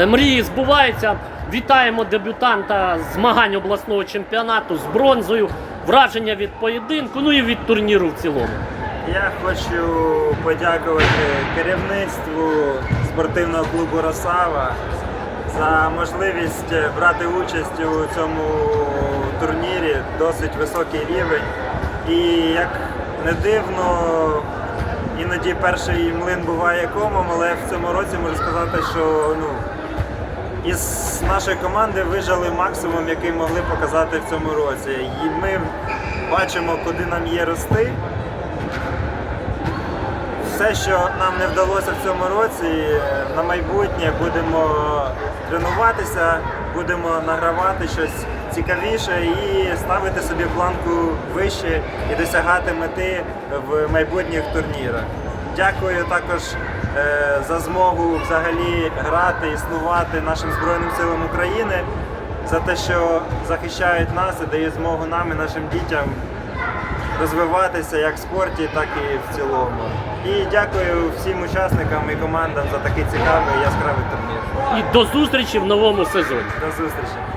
Е, Мрії збуваються. Вітаємо дебютанта змагань обласного чемпіонату з бронзою. Враження від поєдинку, ну і від турніру в цілому. Я хочу подякувати керівництву спортивного клубу Росава за можливість брати участь у цьому турнірі, досить високий рівень. І як не дивно, іноді перший млин буває комом, але в цьому році можу сказати, що ну, із нашої команди вижали максимум, який могли показати в цьому році. І ми бачимо, куди нам є рости. Все, що нам не вдалося в цьому році, на майбутнє будемо тренуватися, будемо награвати щось цікавіше і ставити собі планку вище і досягати мети в майбутніх турнірах. Дякую також е, за змогу взагалі грати, існувати нашим Збройним силам України, за те, що захищають нас і дають змогу нам і нашим дітям розвиватися як в спорті, так і в цілому. І дякую всім учасникам і командам за такий цікавий і яскравий турнір. І до зустрічі в новому сезоні. До зустрічі!